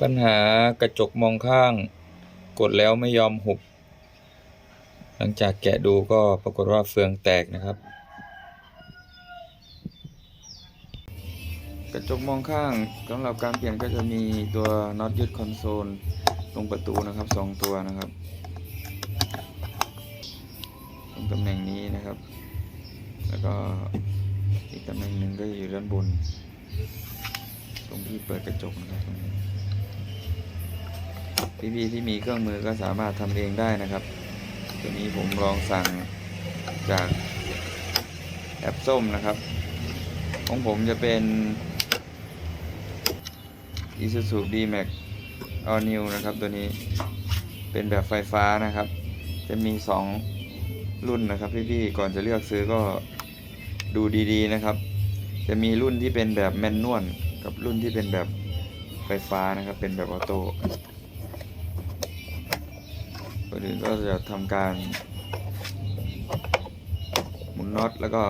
ปัญหากระจกมองข้าง กดแล้วไม่ยอมหุบ หลังจากแกะดูก็ปรากฏว่าเฟืองแตกนะครับ กระจกมองข้างสำหรับการเปลี่ยนก็จะมีตัวน็อตยึดคอนโซลตรงประตูนะครับสองตัวนะครับตรงตำแหน่งนี้นะครับ แล้วก็อีกตำแหน่งหนึ่งก็อยู่ด้านบน ตรงที่เปิดกระจกนะครับตรงนี้ พี่ๆที่มีเครื่องมือก็สามารถทำเองได้นะครับ ตัวนี้ผมลองสั่งจากแอปส้มนะครับ ของผมจะเป็น Isuzu D-Max All New นะครับ ตัวนี้เป็นแบบไฟฟ้านะครับ จะมี 2 รุ่นนะครับพี่ๆก่อนจะเลือกซื้อก็ดูดีๆนะครับ จะมีรุ่นที่เป็นแบบแมนนวลกับรุ่นที่เป็นแบบไฟฟ้านะครับ เป็นแบบออโต้ ก่อนอื่นก็จะทำการหมุนน็อตแล้วก็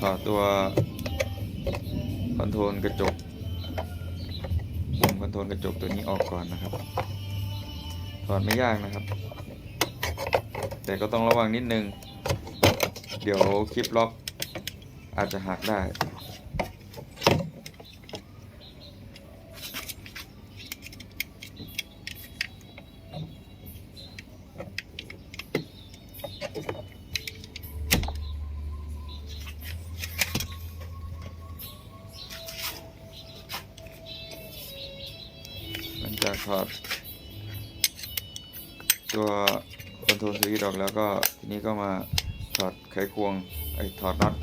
ถอดตัวคอนโทรลกระจกปุ่มคอนโทรลกระจกตัวนี้ออกก่อนนะครับ ถอดไม่ยากนะครับ แต่ก็ต้องระวังนิดนึง เดี๋ยวคลิปล็อกอาจจะหักได้ ถอดตัวคอนโทรลสวิตช์ออกแล้วก็ทีนี้ก็มาถอดไขควงไอ้ถอดน็อต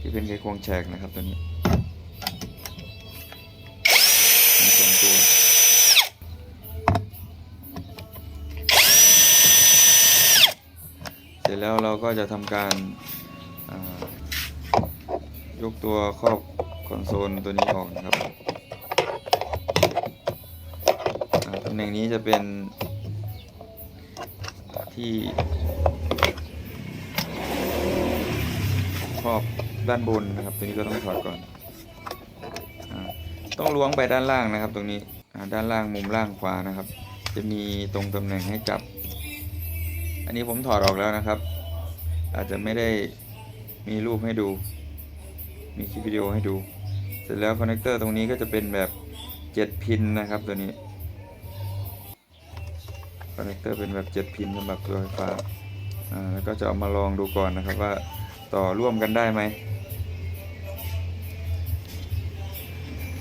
ที่เป็นไขควงแฉกนะครับตัวนี้มีสองตัวเสร็จแล้วเราก็จะทำการยกตัวครอบคอนโซลตัวนี้ออกนะครับำแหน่งนี้จะเป็นที่ครอบด้านบนนะครับ ตัวนี้ก็ต้องถอดก่อนอต้องล้วงไปด้านล่างนะครับ ตรงนี้ด้านล่างมุมล่างขวานะครับ จะมีตรงตำแหน่งให้จับ อันนี้ผมถอดออกแล้วนะครับ อาจจะไม่ได้มีรูปให้ดู มีคลิปวิดีโอให้ดู เสร็จแล้วคอนเนคเตอร์ตรงนี้ก็จะเป็นแบบ 7 พินนะครับตัวนี้ คอนเนคเตอร์เป็นแบบ 7 พินสำหรับตัวไฟฟ้าอ่าแล้วก็จะเอามาลองดูก่อนนะครับว่าต่อร่วมกันได้ไหม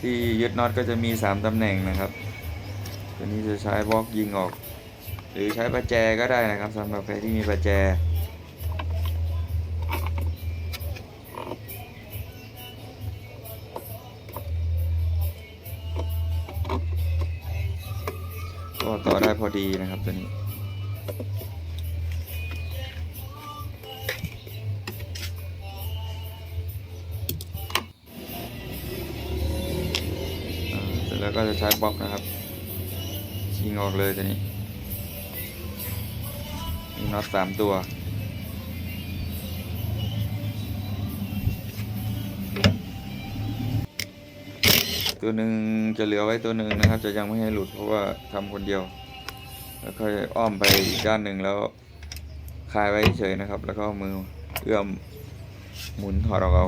ที่ยึดน็อตก็จะมี 3ตำแหน่งนะครับ ตัวนี้จะใช้บล็อกยิงออก หรือใช้ประแจก็ได้นะครับสำหรับใครที่มีประแจ ต่อได้พอดีนะครับตัวนี้ เสร็จแล้วก็จะใช้บล็อกนะครับยิงออกเลยตัวนี้มีน็อตสามตัว ตัวหนึ่งจะเหลือไว้ตัวหนึ่งนะครับ จะยังไม่ให้หลุดเพราะว่าทำคนเดียว แล้วค่อยอ้อมไปอีกด้านหนึ่งแล้วคลายไว้เฉยนะครับ แล้วก็มือเอื้อมหมุนถอดออกเอา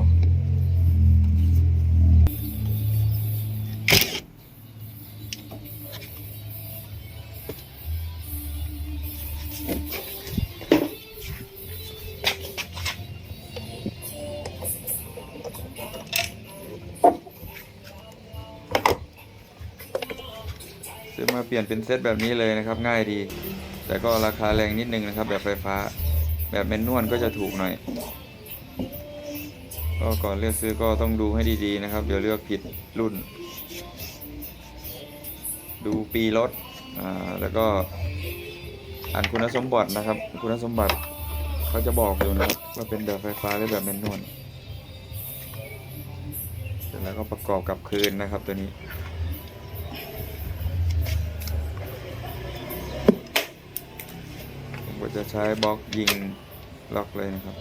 มาเปลี่ยนเป็นเซตแบบนี้เลยนะครับ ง่ายดี แต่ก็ราคาแรงนิดนึงนะครับ แบบไฟฟ้า แบบแมนนวลก็จะถูกหน่อย ก็ก่อนเลือกซื้อก็ต้องดูให้ดีๆนะครับ เดี๋ยวเลือกผิดรุ่น ดูปีรถอ่าแล้วก็อ่านคุณสมบัตินะครับ คุณสมบัติเขาจะบอกอยู่นะครับว่าเป็นแบบไฟฟ้าหรือแบบแมนนวลเสร็จแล้วก็ประกอบกับคืนนะครับตัวนี้ ผมก็ จะใช้บล็อกยิงล็อกเลยนะครับ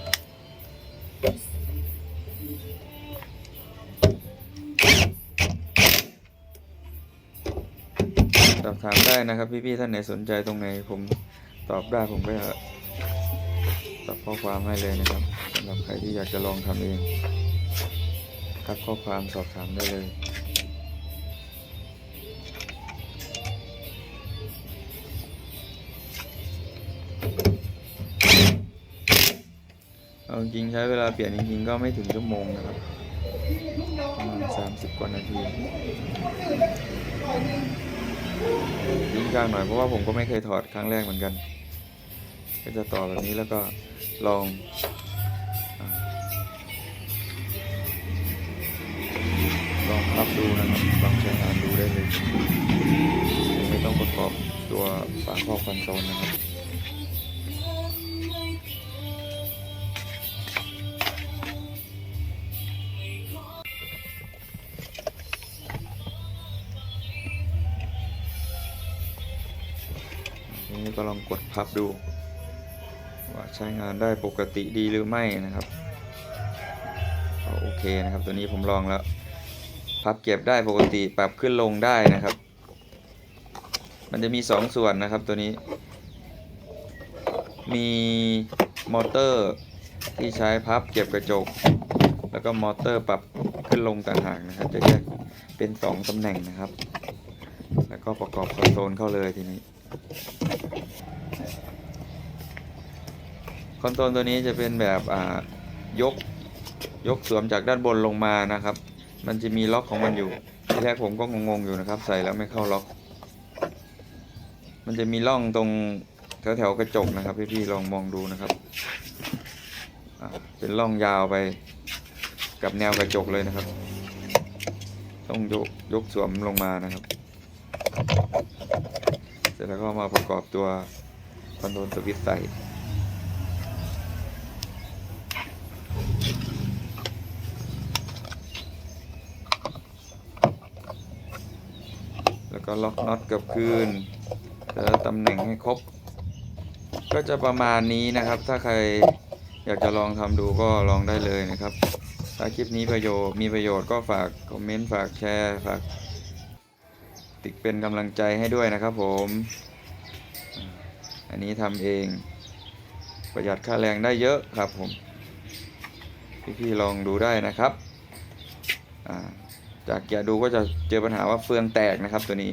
สอบถามได้นะครับ พี่ๆท่านไหนสนใจตรงไหนผมตอบได้ผมก็จะตอบข้อความให้เลยนะครับสำหรับใครที่อยากจะลองทำเองทักข้อความสอบถามได้เลย เอาจริงใช้เวลาเปลี่ยนจริงๆก็ไม่ถึงชั่วโมงนะครับประมาณสามสิบกว่านาทียิ่งยากหน่อยเพราะว่าผมก็ไม่เคยถอดครั้งแรกเหมือนกัน ก็จะต่อแบบนี้แล้วก็ลองอลองพับดูนะครับลองใช้งานดูได้เลย ไม่ต้องประกอบตัวฝาครอบคอนโซลนะครับ ก็ลองกดพับดู ว่าใช้งานได้ปกติดีหรือไม่นะครับโอเคนะครับ ตัวนี้ผมลองแล้ว พับเก็บได้ปกติปรับขึ้นลงได้นะครับ มันจะมีสองส่วนนะครับตัวนี้ มีมอเตอร์ที่ใช้พับเก็บกระจก แล้วก็มอเตอร์ปรับขึ้นลงต่างหากนะครับ จะแยกเป็นสองตำแหน่งนะครับ แล้วก็ประกอบคอนโซลเข้าเลยทีนี้ คอนโซลตัวนี้จะเป็นแบบอ่ายกยกสวมจากด้านบนลงมานะครับ มันจะมีล็อกของมันอยู่ที่แรกผมก็งงๆอยู่นะครับ ใส่แล้วไม่เข้าล็อก มันจะมีร่องตรงแถวๆกระจกนะครับพี่ๆลองมองดูนะครับ เป็นร่องยาวไปกับแนวกระจกเลยนะครับ ต้องยกยกสวมลงมานะครับ ร็จแล้วก็มาประกอบตัวคอนโทรลสวิตช์ใส่แล้วก็ล็อกน็อตกับคืนแต่ละตำแหน่งให้ครบ ก็จะประมาณนี้นะครับ ถ้าใครอยากจะลองทำดูก็ลองได้เลยนะครับ ถ้าคลิปนี้ประโยชน์มีประโยชน์ก็ฝากคอมเมนต์ฝากแชร์ฝาก ติกเป็นกำลังใจให้ด้วยนะครับผม อันนี้ทำเองประหยัดค่าแรงได้เยอะครับผม พี่ๆลองดูได้นะครับ จากแกะดูก็จะเจอปัญหาว่าเฟืองแตกนะครับตัวนี้